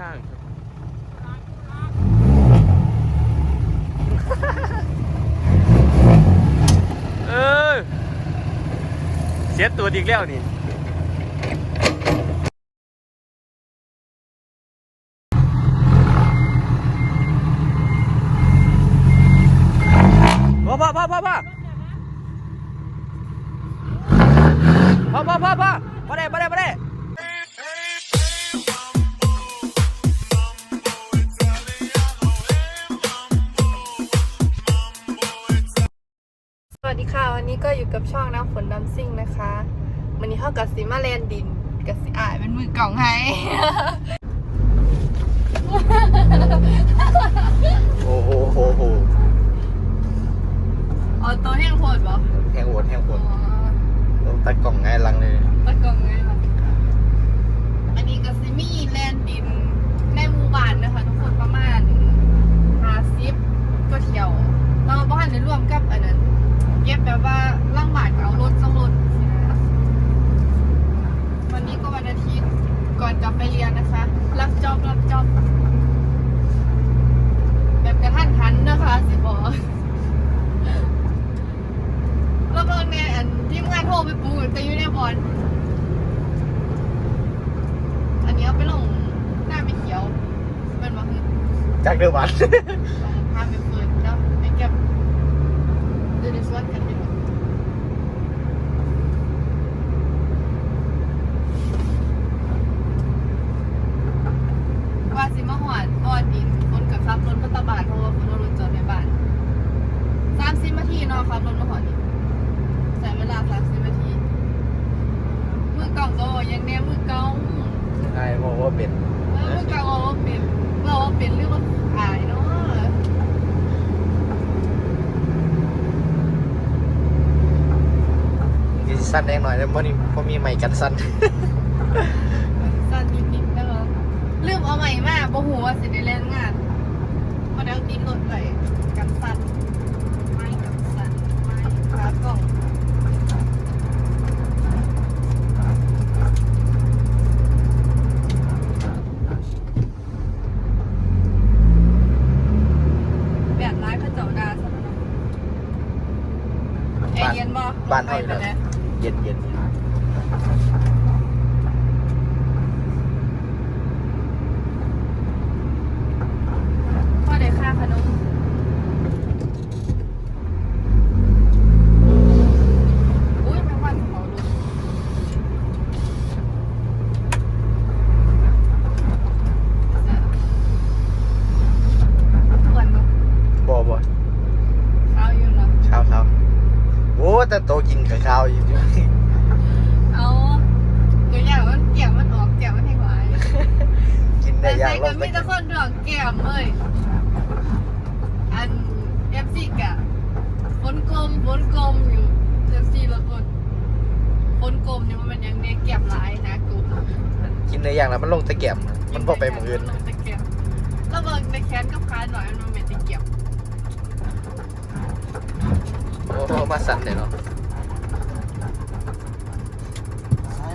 ทางเออเสียตัวอีกแล้วนี่ นนี้ก็อยู่กับช่องน้ำฝนน้ำซิ่งนะคะวันนี้เข้ากับสีมาแลนดินกับสีอ่ายเป็นมือกล่องให้โอ้โหโหโหเอาตัวแห้งโพดบ่แห้งโหดแห้งโหอ๋อดต้องตัดกล่องง่ายลังเลยตะกล่องไงล่ะอันนี้กับสีมีแลนดินในหมู่บ้านนะคะทุกคนประมาณห้าสิบก็เที่ยวเราบ้านในร่วมกับอันนั้น เก็บแบบว่าล่างบาทเอารถสองรถวันนี้ก็วันอาทิตย์ก่อนกลับไปเรียนนะคะ รับจอบรับจอบแบบกระทันหันนะคะสิบอกแล้วเบิ่งเนี่ยอันทีมงานโทรไปปูแต่อยู่ในบอลอันนี้เอาไปลงหน้าไม่เขียวเป็นมาจากเดือวัน ต้องพาไปเปิดแล้วไปเก็บเดินในสวนกันดีกว่าว่าสิมาห อดอดินคนกับขับรถพัตาบานเพราะว่าคนเอารถจอดในบ้านสามสิบนาทีเนาะขับรถมาหอดินใช้เวลาสามสิบนาทีมือเก่าก็ยังแน่มือเก่าใช่บอกว่าเป็นเออมือเก่าว่าเป็นว่าว่าเป็นเรื่องว่าขายเนาะสั้นแดงหน่อยแล้วเพราะนี่เพรามีไม้กันสั้น ลืมเอาใหม่มาบ่หูว่าสิได้เล่นงานพอเดี๋ยวติดรถไปกันสั้นไม่กันสั้นไม่ขากล่องแบบร้ายพระเจ้าดาสำนักแอร์เย็นบ่บ้านไปเขาอยู่ไปแล้ว แล้ว เย็นเย็น พ่อได้ค่าขนมอุ้ยแมงวันของเราดูอ้วนเนอะ บ่บ่ ข้าวอยู่เนอะ เช้าเช้าโอ้แต่โต กินกับข้าวอยู่ด้วยเอาตัวอย่างมันเกี่ยวมันออกเกี่ยวมันให้หวายกินได้แต่ยาใส่กลกังนไปมีแต่คนดอกแก้มเลยอันเอฟซีกะฝนกลมฝนกลมอยู่เอฟซีละคนฝนกลมเนี่ยมันเป็นยังเด็กแก้มหลายนะกลมกินได้อย่างแล้วมันลงตะแกรมมันพอไปหมืออื่นลงตะเกียบแล้วเบิ่งในแขนกับขาหน่อยมันเป็นตะเกียบโอ้โหมาสั่นเลยเนาะ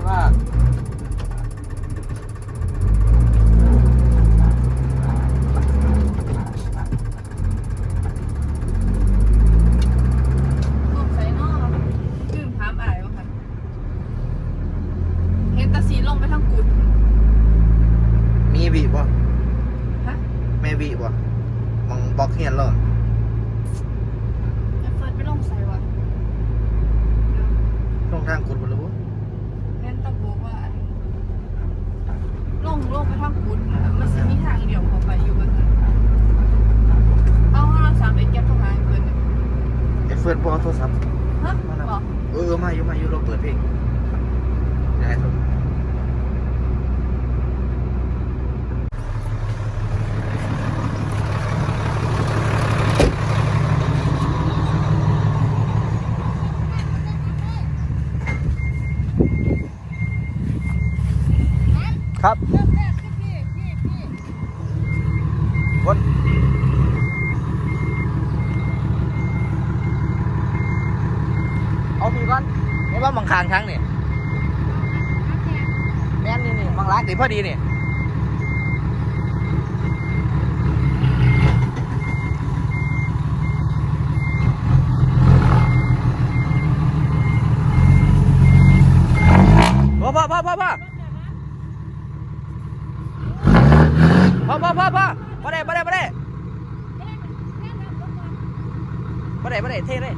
ใช่ว่าลงใส่นอกลืมถามอายว่าค่ะ เห็นแตาสีลงไปทางกุดมีบีบ่ฮะ แม่บีบ่มองบล็อกเฮียนเหรอ ไอ้เฟิร์นไปลงใส่วะเดี๋ยว ลงทางกุดบ่รู้ แม่นตะบอกว่าอันลงลงไปทางกุดน่ะมันจะมีทางเดียวเข้าไปอยู่บนนั้นเอาโทรศัพท์ไปเก็บตรงไหนเฟิร์นเนี่ย ไอ้เฟิร์นบ่เอาโทรศัพท์ฮะบอกเออเออมาอยู่มาอยู่เราเปิดเพลงได้ครับครับ นี่พอดีเนี่พ่อพ่อพ่อพ่อพ่อพ่อพ่อพ่อพ่อได้พ่อได้พ่อได้พ่อได้พ่อได้เท่เลย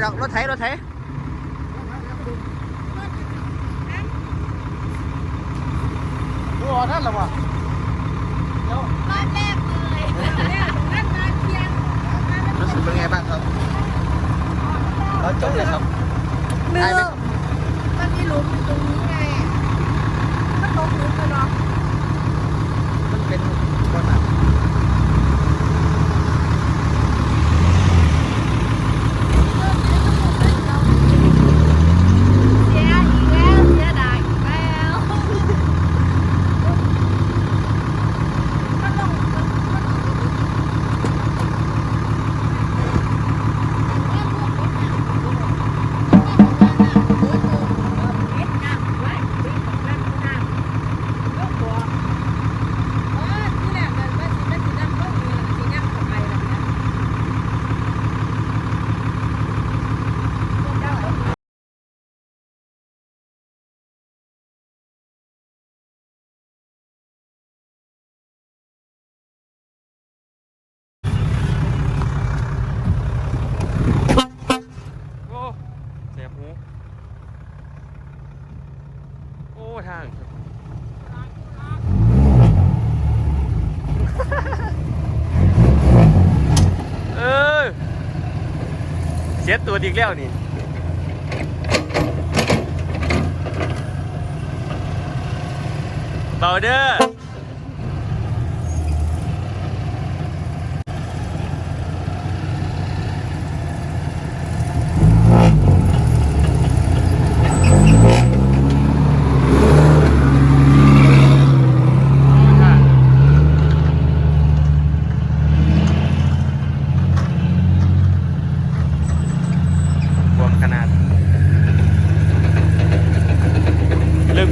này đâu nó thế nó thế đúng rồi hết là mà nó sẽ bên nghe bạn không? Nó chống này không? Nước ai biết? ดอีกแล้วนี่เบาเด้อ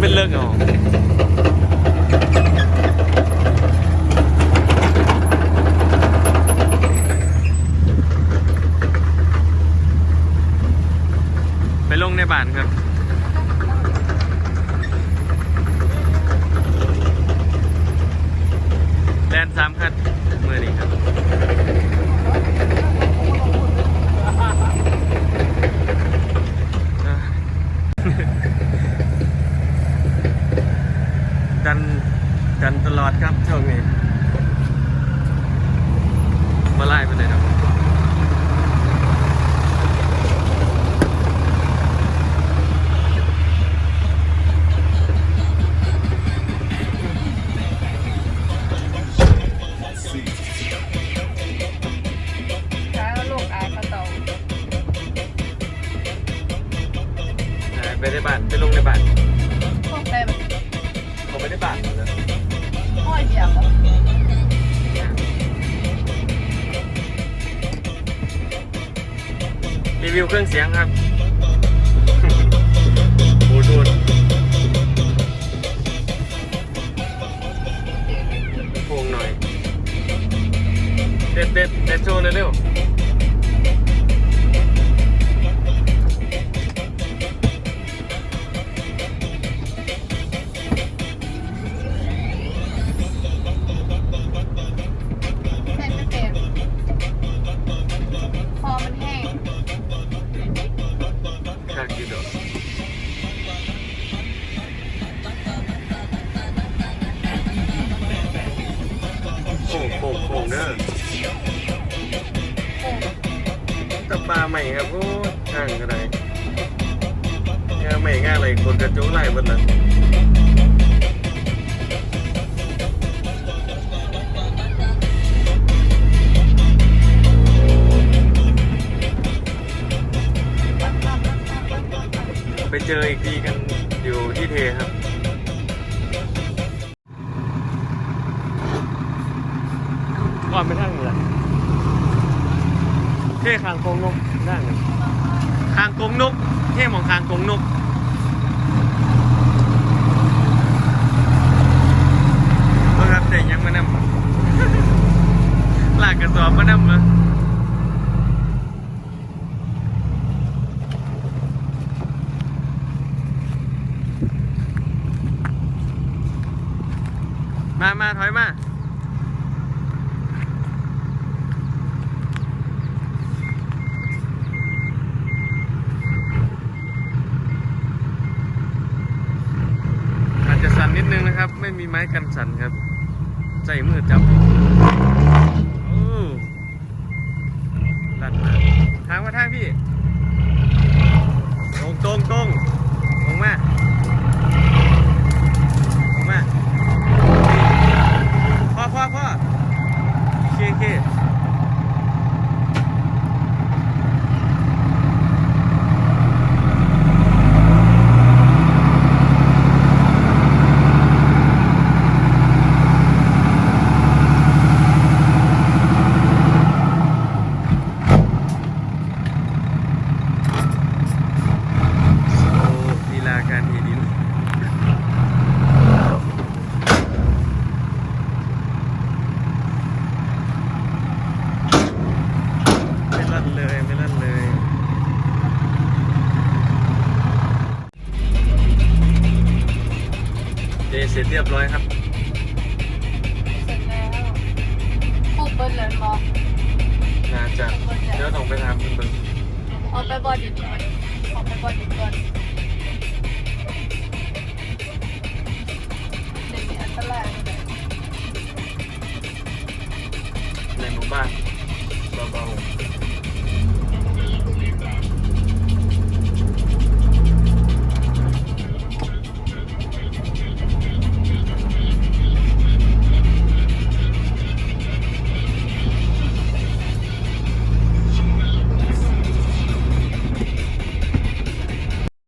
เป็นเรื่องเอา บ้านไปลงในบ้านต้องไปแบบเาไม่ได้บ้านเลยห้อยเดียวรีวิวเครื่องเสียงครับ คากิโดโค้งโค้งโค้งเด้อโอ้ตะปล เจออีกทีกันอยู่ที่เทครับก่อนไปทางเหนือเท่คางกงนกได้ไงคางกงนกเท่หมองคางกงนก เมื่อครับเด็กยังมานำ ลากกระสอบมานำเลยมา มาถอยมา อาจจะสั่ นนิดนึงนะครับ ไม่มีไม้กันสั่นครับ ใจมือจับโอ้ลั่นมาทางมาทางพี่ ตรงตรงตรงตรงมาตรงมาพ่อพ่อพ่อโอเคโอเคโอ้ลีลาการเฮดิน ไม่ลั่น เลยไม่ลั่นเลยเจเสร็จเรียบร้อยครับ เสร็จแล้วครบเบิดเลยบอกน่าจะเดี๋ยวต้องไปถามคุณเบิงเอาไปบอดิดหน่อย